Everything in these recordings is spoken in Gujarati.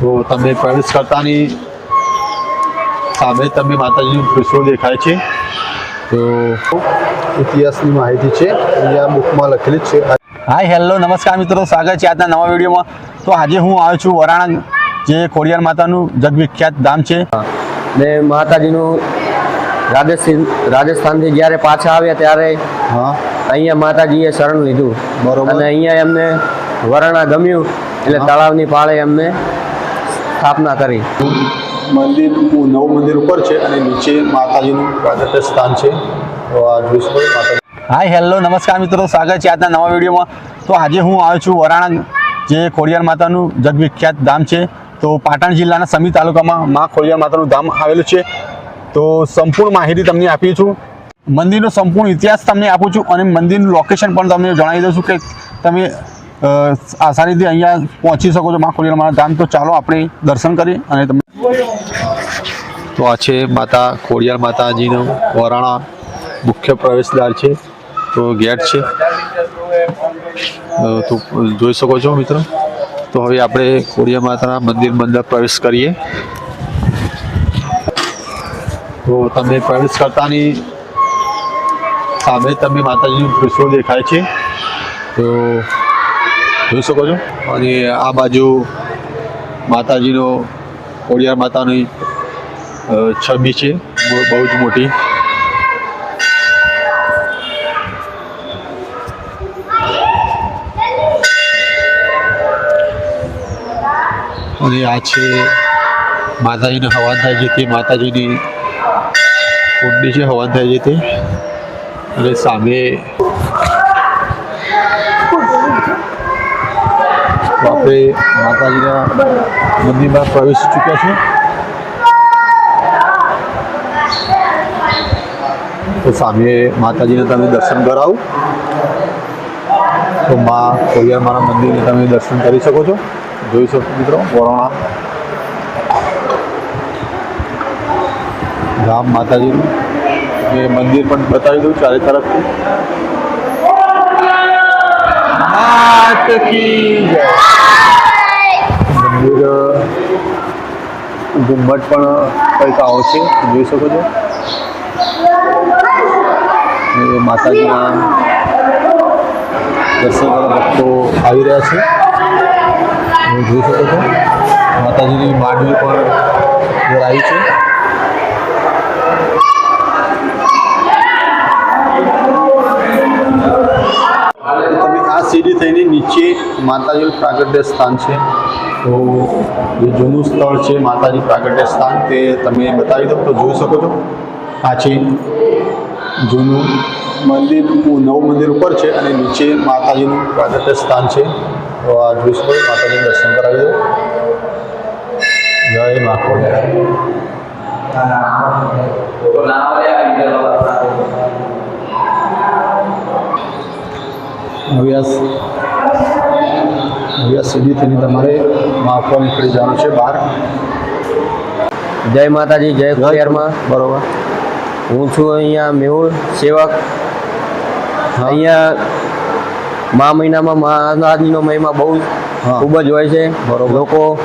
તો તમે પ્રવેશ કરતાની સામે તમે માતાજીનું ત્રિશૂળ દેખાય છે. તો ઇતિહાસની માહિતી છે. અહીંયા બુકમાં લખેલી જ છે. હાય હેલો નમસ્કાર મિત્રો. સ્વાગત છે આજના નવા વિડીયોમાં. તો આજે હું આવ્યો છું વરાણા જે ખોડિયાર માતાનું જગવિખ્યાત ધામ છે. ને માતાજીનું રાજસ્થાન રાજસ્થાનથી જ્યારે પાછા આવ્યા ત્યારે હા. અહીંયા માતાજીએ શરણ લીધું. બરોબર. અને અહીંયા એમને વરાણા ગમ્યું એટલે તળાવની પાળે એમને સ્થાપના કરી. મંદિર નવું મંદિર ઉપર છે અને નીચે માતાજીનું પ્રાગટ્ય સ્થાન છે. તો આ જોઈ શકો છો હાય હેલો નમસ્કાર મિત્રો. સ્વાગત છે આજના નવા વિડીયોમાં. તો આજે હું આવ્યો છું વરાણા જે ખોડિયાર માતાનું જગવિખ્યાત ધામ છે. તો પાટણ જિલ્લાના સમી તાલુકામાં મા ખોડિયાર માતાનું ધામ આવેલું છે. તો સંપૂર્ણ માહિતી તમને આપી છું. મંદિરનો સંપૂર્ણ ઇતિહાસ તમને આપું છું અને મંદિરનું લોકેશન પણ તમને જણાવી દઉં છું કે તમે અ, આસાની રીતે અહીંયા પહોંચી શકો છો મા ખોડિયાર ધામ તો ચાલો આપણે દર્શન કરીએ અને તમે તો આ છે માતા ખોડિયાર માતાજીનો વરાણા મુખ્ય પ્રવેશદ્વાર છે. તો ગેટ છે. તો જોઈ શકો છો મિત્રો. તો હવે આપણે ખોડિયા માતાના મંદિર અંદર પ્રવેશ કરીએ. તો તમે પ્રવેશ કરતાની સામે તમે માતાજીનું ત્રિશૂળ દેખાય છે. તો જોઈ શકો છો? અને આ બાજુ માતાજીનો કોડિયાર માતાની છબી છે બહુ જ મોટી. અને આ છે માતાજીને હવાન થાય છે તે માતાજીની કુંડી છે, હવાન થાય છે તે. અને સામે આપણે માતાજીના મંદિરમાં પ્રવેશી ચૂક્યા છે. તો સામે માતાજીને તમે દર્શન કરાવો. તો મા ખોડિયાર મારા મંદિરને તમે દર્શન કરી શકો છો. જોઈ શકો મિત્રો, વરોણા. રામ માતાજીનું એ મંદિર પણ બતાવી દઉં ચારે તરફથી. માત કી જય. ઘુમ્મટ પણ કંઈક આવો છે, જોઈ શકો છો. માતાજીના દર્શન કરવા ભક્તો આવી રહ્યા છે. તમે જોઈ શકો છો. માતાજીની માંડવી પણ ભરાઈ છે. તમે આ સીડી થઈને નીચે માતાજીનું પ્રાગટ્ય સ્થાન છે. તો જે જૂનું સ્થળ છે માતાજી પ્રાગટ્ય સ્થાન, તે તમે બતાવી દો તો જોઈ શકો છો. આ છે જૂનું મંદિર નવું મંદિર ઉપર છે અને નીચે માતાજીનું પ્રાગટ્ય સ્થાન છે. તો આ જોઈ શકો માતાજીનું દર્શન કરાવી દો. જય મા. હવે હવે સુધી સીડીથી તમારે માફવા નીકળી જવાનું છે બહાર. જય માતાજી જય ખોડિયારમાં બરોબર. હું છું અહીંયા મેહુલ સેવક. અહીંયા મા મહિનામાં માતાજીનો મહિમા બહુ. ખૂબ જ હોય છે. બરોબર. લોકો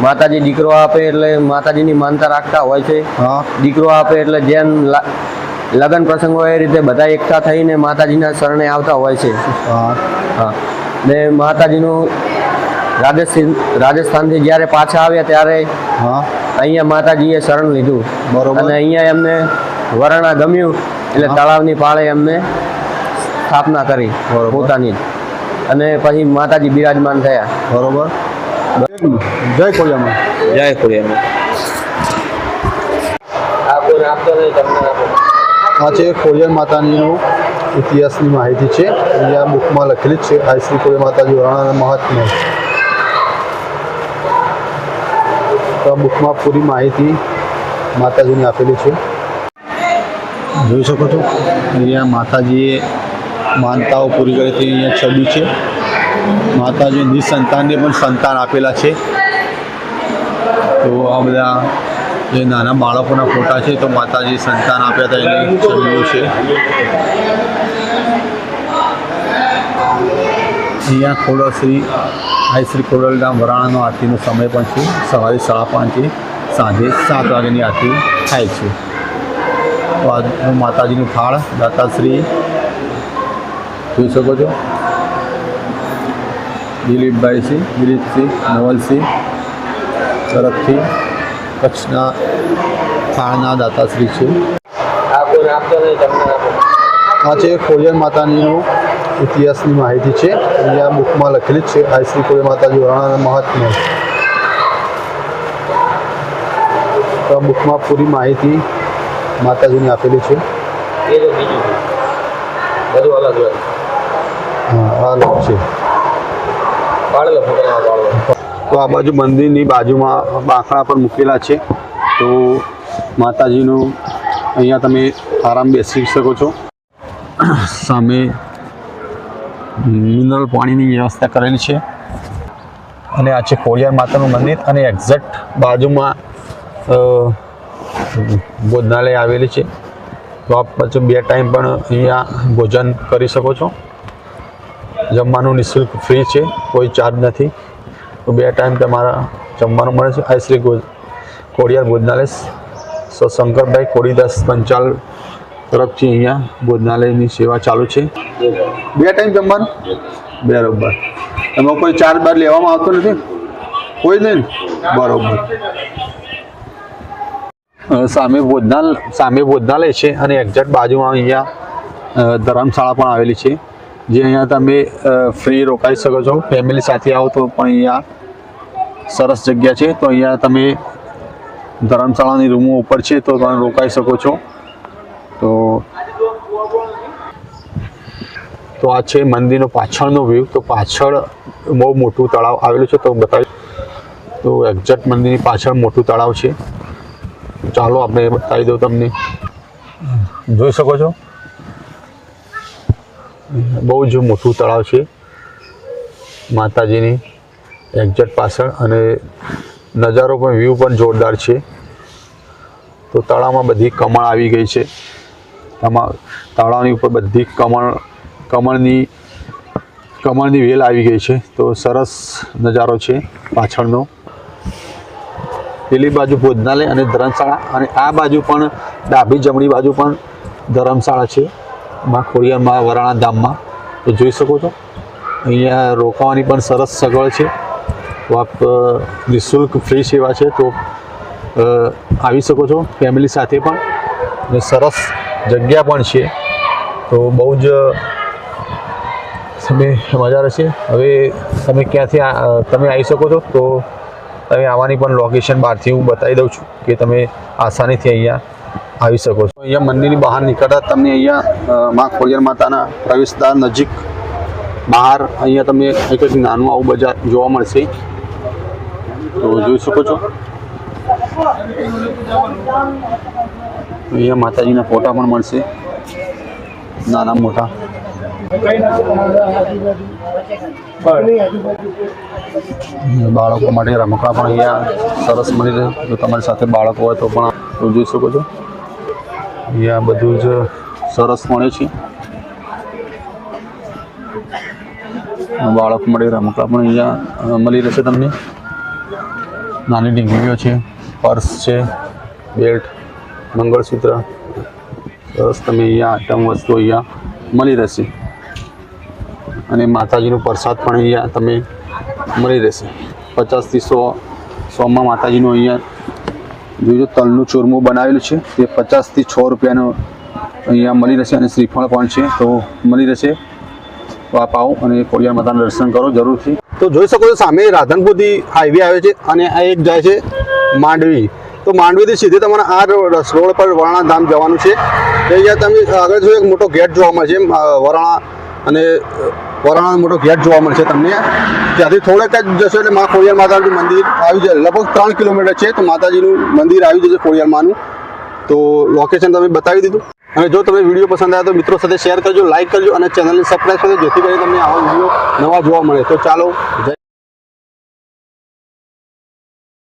માતાજી દીકરો આપે એટલે માતાજીની માનતા રાખતા હોય છે. હા. દીકરો આપે એટલે જેમ લગ્ન પ્રસંગ હોય એ રીતે બધા એકઠા થઈને માતાજીના શરણે આવતા હોય છે. હા. ને માતાજીનું રાજસ્થાન રાજસ્થાનથી જ્યારે પાછા આવ્યા ત્યારે હા. અહીંયા માતાજીએ શરણ લીધું. બરોબર. અને અહીંયા એમને વરણા ગમ્યું એટલે. તળાવની પાળે એમને સ્થાપના કરી પોતાની. અને પછી માતાજી બિરાજમાન થયા. બરોબર. જય ખોડિયામાં જય આપો આ છે ખોડિયાર માતાજીનું ઇતિહાસની માહિતી છે. અહીંયા બુકમાં લખેલી જ છે આ શ્રી ખોડિયાર માતાજી વરાણાના મહાત્મા તો આ બુકમાં પૂરી માહિતી માતાજીની આપેલી છે. જોઈ શકો છો, અહીંયા માતાજીએ માનતાઓ પૂરી કરી હતી, અહીંયા છબી છે. માતાજી નિસંતાનને પણ સંતાન આપેલા છે. તો આ બધા જે નાના બાળકોના ફોટા છે, તો માતાજી સંતાન આપ્યા હતા, એની છબીઓ છે. અહીંયા ખોડા શ્રી આ શ્રી ખોડલધામ વરાણાનો આરતીનો સમય પણ છે. સવારે સાડા પાંચથી સાંજે સાત વાગ્યાની આરતી થાય છે. તો માતાજીનું થાળ દાતાશ્રી જોઈ શકો છો. દિલીપભાઈસિંહ દિલીપસિંહ નવલસિંહ તરફથી કચ્છના થાળના દાતાશ્રી છે. આ છે ખોડિયાર માતાજીનો ઇતિહાસની માહિતી છે. અહીંયા બુકમાં લખેલી છે આ શ્રી કોઈ માતાજી વરાણાના મહાત્મ્ય તો આ બુકમાં પૂરી માહિતી માતાજીની આપેલી છે. અલગ તો આ બાજુ મંદિરની બાજુમાં બાંકડા પર મૂકેલા છે. તો માતાજીનું અહીંયા તમે આરામ બેસી શકો છો. સામે મિનરલ પાણીની વ્યવસ્થા કરેલી છે. અને આ છે ખોડિયાર માતાનું મંદિર અને એક્ઝેક્ટ બાજુમાં ભોજનાલય આવેલી છે. તો આપ પછી બે ટાઈમ પણ અહીંયા ભોજન કરી શકો છો. જમવાનું નિઃશુલ્ક ફ્રી છે, કોઈ ચાર્જ નથી. તો બે ટાઈમ તમારા જમવાનું મળે છે. આ શ્રી ગો- ભોજનાલય સ શંકરભાઈ કોડીદાસ પંચાલ તરફથી અહીંયા ભોજનાલયની સેવા ચાલુ છે. બે ટાઈમ જમવાનું? બરોબર. એમાં કોઈ ચાર્જ બાર લેવામાં આવતો નથી? કોઈ નહીં બરાબર. સામે ભોજનાલ સામે ભોજનાલય છે અને એક્ઝેક્ટ બાજુમાં અહીંયા ધર્મશાળા પણ આવેલી છે. જે અહીંયા તમે ફ્રી રોકાઈ શકો છો. ફેમિલી સાથે આવો તો પણ અહીંયા સરસ જગ્યા છે. તો અહીંયા તમે ધર્મશાળાની રૂમો ઉપર છે તો તમે રોકાઈ શકો છો. તો તો આ છે મંદિરનો પાછળનો વ્યૂ તો પાછળ બહુ મોટું તળાવ આવેલું છે. તો બતાવી તો એક્ઝેક્ટ મંદિરની પાછળ મોટું તળાવ છે. ચાલો આપણે બતાવી દઉં તમને. જોઈ શકો છો? બહુ જ મોટું તળાવ છે. માતાજીની એક્ઝેક્ટ પાછળ અને નજારો પણ વ્યૂ પણ જોરદાર છે. તો તળાવમાં બધી કમળ આવી ગઈ છે. તમા તળાવની ઉપર બધી કમળ, કમળની કમળની વેલ આવી ગઈ છે. તો સરસ નજારો છે પાછળનો. પેલી બાજુ ભોજનાલય અને ધર્મશાળા અને આ બાજુ પણ ડાબી જમણી બાજુ પણ ધર્મશાળા છે. માં ખોડિયારમાં વરાણા ધામમાં. તો જોઈ શકો છો. અહીંયા રોકાવાની પણ સરસ સગવડ છે. તો નિઃશુલ્ક ફ્રી સેવા છે. તો આવી શકો છો. ફેમિલી સાથે પણ. અને સરસ જગ્યા પણ છે. તો બહુ જ તમે મજા રહેશે હવે તમે ક્યાંથી તમે આવી શકો છો, તો તમે આવવાની પણ લોકેશન બહારથી હું બતાવી દઉં છું કે તમે આસાનીથી અહીંયા આવી શકો છો. અહીંયા મંદિરની બહાર નીકળતા તમને અહીંયા માં ખોડિયાર માતાના પ્રવેશદ્વાર નજીક બહાર અહીંયા તમને એક નાનું આવું બજાર જોવા મળશે. તો જોઈ શકો છો. અહીંયા માતાજીના ફોટા પણ મળશે. નાના મોટા. બાળકો માટે રમકડા પણ અહીંયા સરસ મળી રહે. જો તમારી સાથે બાળકો હોય તો પણ આપ જોઈ શકો છો. અહીંયા બધું જ સરસ મળે છે. બાળકો માટે રમકડા પણ અહીંયા મળી રહેશે તમને. નાની ડીંગલીઓ છે, પર્સ છે, બેલ્ટ. મંગળસૂત્ર. સરસ તમે અહીંયા આઈટમ વસ્તુ અહીંયા મળી રહેશે. અને માતાજીનો પ્રસાદ પણ અહીંયા તમે મળી રહેશે. પચાસથી સો, સોમાં માતાજીનું અહીંયા જોજો તલનું ચૂરમું બનાવેલું છે. તે પચાસથી છ રૂપિયાનું અહીંયા મળી રહેશે અને શ્રીફળ પણ છે તો મળી રહેશે. તો આવો અને ખોડિયાર માતાના દર્શન કરો જરૂરથી. તો જોઈ શકો છો સામે રાધનપુરથી હાઈવે આવે છે અને આ એક જાય છે માંડવી. તો માંડવીથી સીધી તમારે આ રોડ પર વરાણા ધામ જવાનું છે. અહીંયા તમે આગળ જો એક મોટો ગેટ જોવા મળશે વરાણા અને વરાણાનો મોટો ગેટ જોવા મળશે તમને. ત્યાંથી થોડેક જ જશો એટલે મા ખોડિયાર માતાનું મંદિર આવી જાય. લગભગ ત્રણ કિલોમીટર છે તો માતાજીનું મંદિર આવી જશે ખોડિયાર તો લોકેશન તમે બતાવી દીધું. અને જો તમને વીડિયો પસંદ આવ્યો તો મિત્રો સાથે શેર કરજો લાઇક કરજો અને ચેનલને સબસ્ક્રાઈબ કરજો, જેથી કરીને તમને આવા વીડિયો નવા જોવા મળે. તો ચાલો, જય